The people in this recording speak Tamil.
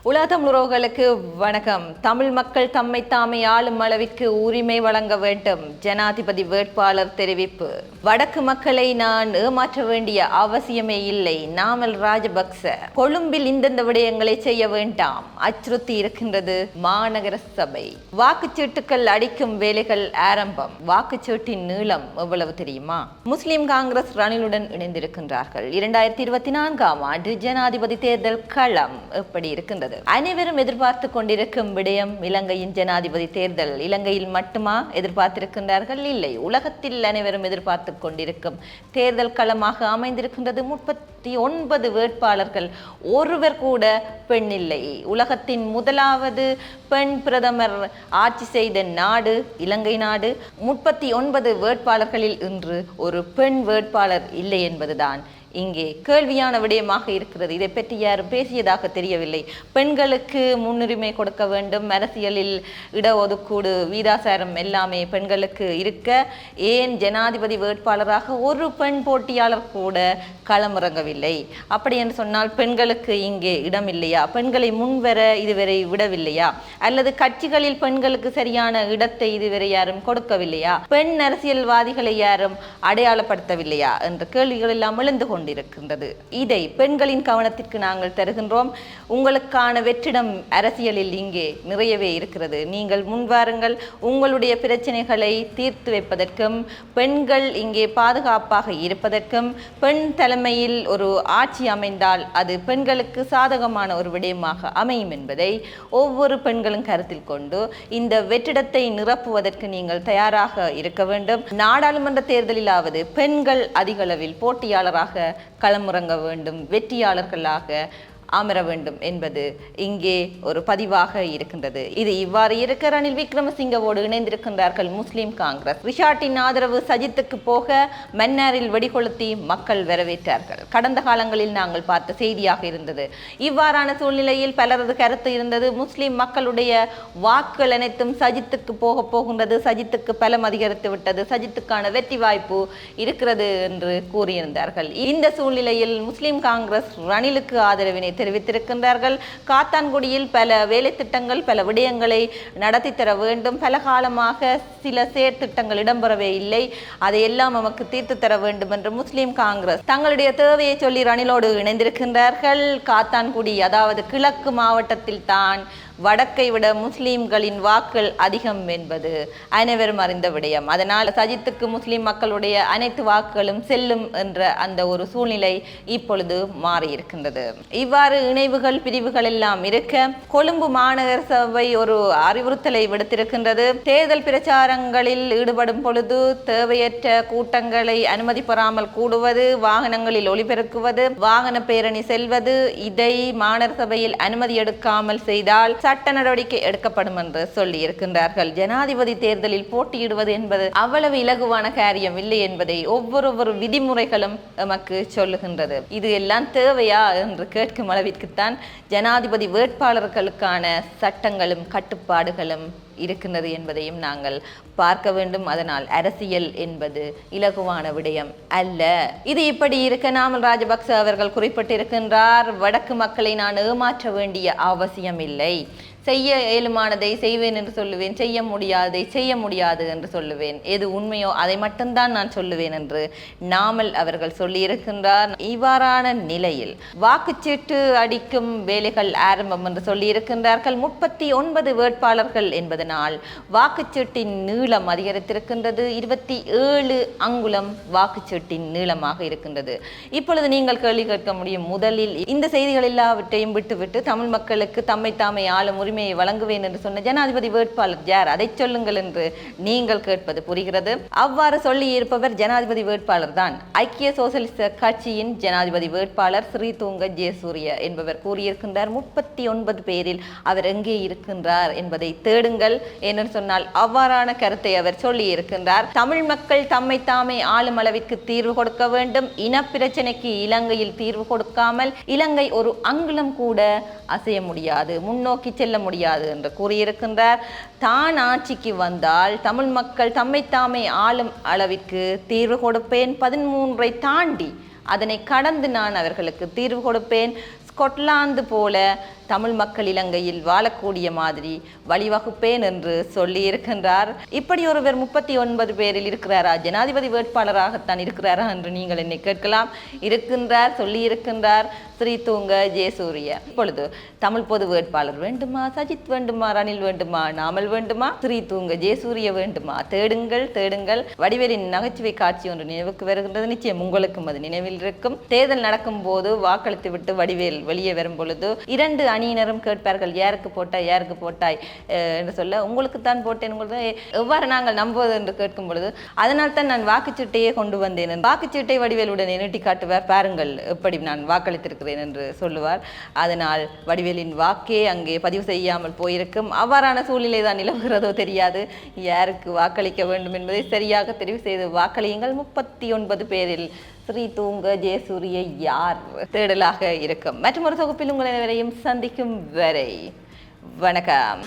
உலக தமிழுறவுகளுக்கு வணக்கம். தமிழ் மக்கள் தம்மை தாமே ஆளும் அளவிற்கு உரிமை வழங்க வேண்டும். ஜனாதிபதி வேட்பாளர் தெரிவிப்பு. வடக்கு மக்களை நான் ஏமாற்ற வேண்டிய அவசியமே இல்லை. நாமல் ராஜபக்ச. கொழும்பில் இந்தந்த விடயங்களை செய்ய வேண்டாம். அச்சுறுத்தி இருக்கின்றது மாநகர சபை. வாக்குச்சீட்டுகள் அடிக்கும் வேலைகள் ஆரம்பம். வாக்குச்சீட்டின் நீளம் எவ்வளவு தெரியுமா? முஸ்லிம் காங்கிரஸ் ரணிலுடன் இணைந்திருக்கின்றார்கள். இரண்டாயிரத்தி இருபத்தி நான்காம் ஆண்டு ஜனாதிபதி தேர்தல் களம் எப்படி இருக்கின்றது? அனைவரும் எதிர்பார்த்து கொண்டிருக்கும் விடயம் இலங்கையின் ஜனாதிபதி தேர்தல். இலங்கையில் மட்டுமா எதிர்பார்த்திருக்கின்றார்கள்? இல்லை. உலகத்தில் அனைவரும் எதிர்பார்த்து கொண்டிருக்கும் தேர்தல் களமாக அமைந்திருக்கின்றது. முப்பத்தி ஒன்பது வேட்பாளர்கள் ஒருவர் கூட பெண் இல்லை. உலகத்தின் முதலாவது பெண் பிரதமர் ஆட்சி செய்த நாடு இலங்கை நாடு. முப்பத்தி ஒன்பது வேட்பாளர்களில் இன்று ஒரு பெண் வேட்பாளர் இல்லை என்பதுதான் இங்கே கேள்வியான விடயமாக இருக்கிறது. இதை பற்றி யாரும் பேசியதாக தெரியவில்லை. பெண்களுக்கு முன்னுரிமை கொடுக்க வேண்டும். அரசியலில் இடஒதுக்கீடு வீதாசாரம் எல்லாமே பெண்களுக்கு இருக்க. ஏன் ஜனாதிபதி வேட்பாளராக ஒரு பெண் போட்டியாளர் கூட களமிறங்கவில்லை? அப்படி என்று சொன்னால் பெண்களுக்கு இங்கே இடம் இல்லையா? பெண்களை முன்வர இதுவரை விடவில்லையா? அல்லது கட்சிகளில் பெண்களுக்கு சரியான இடத்தை இதுவரை யாரும் கொடுக்கவில்லையா? பெண் அரசியல்வாதிகளை யாரும் அடையாளப்படுத்தவில்லையா? என்ற கேள்விகள் எல்லாம் எழுந்து கொண்டு கொண்டிருக்கின்றது. இதை பெண்களின் கவனத்திற்கு நாங்கள் தருகின்றோம். உங்களுக்கான வெற்றிடம் அரசியலில் இங்கே நிறையவே இருக்கிறது. நீங்கள் முன்வாருங்கள் உங்களுடைய பிரச்சனைகளை தீர்த்து வைப்பதற்கும் பெண்கள் இங்கே பாதுகாப்பாக இருப்பதற்கும் பெண் தலைமையில் ஒரு ஆட்சி அமைந்தால் அது பெண்களுக்கு சாதகமான ஒரு விடயமாக அமையும் என்பதை ஒவ்வொரு பெண்களும் கருத்தில் கொண்டு இந்த வெற்றிடத்தை நிரப்புவதற்கு நீங்கள் தயாராக இருக்க வேண்டும். நாடாளுமன்ற தேர்தலிலாவது பெண்கள் அதிகளவில் போட்டியாளராக களமுறங்க வேண்டும் வெற்றியாளர்களாக அமர வேண்டும் என்பது இங்கே ஒரு பதிவாக இருக்கின்றது. இது இவ்வாறு இருக்க ரணில் விக்ரமசிங்கவோடு இணைந்திருக்கின்றார்கள் முஸ்லிம் காங்கிரஸ். ரிஷாட்டின் ஆதரவு சஜித்துக்கு போக மன்னாரில் வெடிகொளுத்தி மக்கள் வரவேற்றார்கள். கடந்த காலங்களில் நாங்கள் பார்த்த செய்தியாக இருந்தது. இவ்வாறான சூழ்நிலையில் பலரது கருத்து இருந்தது முஸ்லிம் மக்களுடைய வாக்குகள் அனைத்தும் சஜித்துக்கு போக போகின்றது சஜித்துக்கு பலம் அதிகரித்து விட்டது சஜித்துக்கான வெற்றி வாய்ப்பு இருக்கிறது என்று கூறியிருந்தார்கள். இந்த சூழ்நிலையில் முஸ்லிம் காங்கிரஸ் ரணிலுக்கு ஆதரவினை தெரிவித்திருக்கின்றார்கள். காத்தான்குடியில் பல வேலை திட்டங்கள் பல விடயங்களை நடத்தி தர வேண்டும். பல காலமாக சில செயற்திட்டங்கள் இடம்பெறவே இல்லை. அதையெல்லாம் நமக்கு தீர்த்து தர வேண்டும் என்று முஸ்லீம் காங்கிரஸ் தங்களுடைய தேவையை சொல்லி ரணிலோடு இணைந்திருக்கின்றார்கள். காத்தான்குடி அதாவது கிழக்கு மாவட்டத்தில் தான் வடக்கை விட முஸ்லீம்களின் வாக்கள் அதிகம் என்பது அனைவரும் அறிந்த விடயம். அதனால் சஜித்துக்கு முஸ்லீம் மக்களுடைய அனைத்து வாக்குகளும் செல்லும் என்ற அந்த ஒரு சூழ்நிலை இப்பொழுது மாறியிருக்கின்றது. இவ்வாறு இணைவுகள் பிரிவுகள் எல்லாம் இருக்க கொழும்பு மாநகர சபை ஒரு அறிவுறுத்தலை விடுத்திருக்கின்றது. தேர்தல் பிரச்சாரங்களில் ஈடுபடும் பொழுது தேவையற்ற கூட்டங்களை அனுமதி பெறாமல் கூடுவது வாகனங்களில் ஒளிபெருக்குவது வாகன பேரணி செல்வது இதை மாநகர சபையில் அனுமதி எடுக்காமல் செய்தால் சட்ட நடவடிக்கை எடுக்கப்படும் என்று சொல்லி இருக்கின்றார்கள். ஜனாதிபதி தேர்தலில் போட்டியிடுவது என்பது அவ்வளவு இலகுவான காரியம் இல்லை என்பதை ஒவ்வொரு விதிமுறைகளும் எமக்கு சொல்லுகின்றது. இது எல்லாம் தேவையா என்று கேட்கும் அளவிற்குத்தான் ஜனாதிபதி வேட்பாளர்களுக்கான சட்டங்களும் கட்டுப்பாடுகளும் இருக்கின்றது என்பதையும் நாங்கள் பார்க்க வேண்டும். அதனால் அரசியல் என்பது இலகுவான விடயம் அல்ல. இது இப்படி இருக்க நாமல் ராஜபக்ச அவர்கள் குறிப்பிட்டிருக்கின்றார் வடக்கு மக்களை நான் ஏமாற்ற வேண்டிய அவசியம் இல்லை செய்ய இயலுமானதை செய்வேன் என்று சொல்லுவேன் செய்ய முடியாததை செய்ய முடியாது என்று சொல்லுவேன். எது உண்மையோ அதை மட்டும்தான் நான் சொல்லுவேன் என்று நாமல் அவர்கள் சொல்லியிருக்கின்றார் இவ்வாறான நிலையில் வாக்குச்சீட்டு அடிக்கும் வேலைகள் ஆரம்பம் என்று சொல்லியிருக்கின்றார்கள் முப்பத்தி ஒன்பது வேட்பாளர்கள் என்பதனால் வாக்குச்சீட்டின் நீளம் அதிகரித்திருக்கின்றது. இருபத்தி ஏழு அங்குலம் வாக்குச்சீட்டின் நீளமாக இருக்கின்றது. இப்பொழுது நீங்கள் கேள்வி கேட்க முடியும். முதலில் இந்த செய்திகள் எல்லாவற்றையும் விட்டுவிட்டு தமிழ் மக்களுக்கு தம்மை தாமே ஆளும் உரிமையை வழங்குவேன் என்று சொன்ன ஜனாதிபதி வேட்பாளர் யார்? அதை சொல்லுங்கள் என்று நீங்கள் கேட்பது புரிகிறது. அவ்வாறு சொல்லி இருப்பவர் ஜனாதிபதி வேட்பாளர் தான். ஐக்கிய சோசலிச கட்சியின் ஜனாதிபதி வேட்பாளர் ஸ்ரீதூங்க ஜெயசூரிய என்பவர் கூறியிருக்கின்றார். முப்பத்தி ஒன்பது பேரில் அவர் எங்கே இருக்கின்றார் என்பதை தேடுங்கள் என்று சொன்னால் அவ்வாறான கருத்தை அவர் சொல்லி இருக்கின்றார் தமிழ் மக்கள் தம்மை தாமே ஆளும் அளவிற்கு தீர்வு கொடுக்க வேண்டும். இனப்பிரச்சனைக்கு இலங்கையில் தீர்வு கொடுக்காமல் இலங்கை ஒரு அங்குலம் கூட அசைய முடியாது. முன்னோக்கி செல்ல முடியாது என்று கூறியிருக்கின்றார். தான் ஆட்சிக்கு வந்தால் தமிழ் மக்கள் தம்மை ஆளும் அளவிற்கு தீர்வு கொடுப்பேன். பதிமூன்றை தாண்டி அதனை கடந்து நான் அவர்களுக்கு தீர்வு கொடுப்பேன். ஸ்கொட்லாந்து போல தமிழ் மக்கள் இலங்கையில் வாழக்கூடிய மாதிரி வழிவகுப்பேன் என்று சொல்லி இருக்கின்றார் இப்படி ஒருவர் முப்பத்தி ஒன்பது பேரில் இருக்கிறாரா? ஜனாதிபதி வேட்பாளராகத்தான் இருக்கிறாரா என்று நீங்கள் என்னை கேட்கலாம். இருக்கின்றார் சொல்லி இருக்கின்றார் ஸ்ரீ தூங்க ஜெயசூரிய. இப்பொழுது தமிழ் பொது வேட்பாளர் வேண்டுமா? சஜித் வேண்டுமா? ரணில் வேண்டுமா? நாமல் வேண்டுமா? ஸ்ரீ தூங்க ஜெயசூரிய வேண்டுமா? தேடுங்கள் தேடுங்கள். வடிவேலின் நகைச்சுவை காட்சி ஒன்று நினைவுக்கு வருகின்றது. நிச்சயம் உங்களுக்கும் அது நினைவில் இருக்கும். தேர்தல் நடக்கும் போது வாக்களித்து விட்டு வடிவேல் வெளியே வரும் பொழுது இரண்டு அணியினரும் கேட்பார்கள் யாருக்கு போட்டாய் யாருக்கு போட்டாய்? என்று சொல்ல உங்களுக்கு தான் போட்டேன். உங்களுக்கு எவ்வாறு நாங்கள் நம்புவது என்று கேட்கும் பொழுது அதனால் தான் நான் வாக்குச்சீட்டையே கொண்டு வந்தேன். வாக்குச்சீட்டை வடிவேலுடன் நீட்டி காட்டுவார். பாருங்கள் எப்படி நான் வாக்களித்திருக்கிறேன் என்று சொல்லுவார். அதனால் வடிவேலின் வாக்கே அங்கே பதிவு செய்யாமல் போயிருக்கும். அவ்வாறான சூழ்நிலை தான் நிலவுகிறதோ தெரியாது. யாருக்கு வாக்களிக்க வேண்டும் என்பதை சரியாக தெரிவு செய்து வாக்களியுங்கள். முப்பத்தி ஒன்பது பேரில் ஸ்ரீ தூங்க ஜெயசூரிய யார் தேடலாக இருக்கும்? மற்றும் ஒரு தொகுப்பில் உங்களை வரையும் சந்திக்கும் வரை வணக்கம்.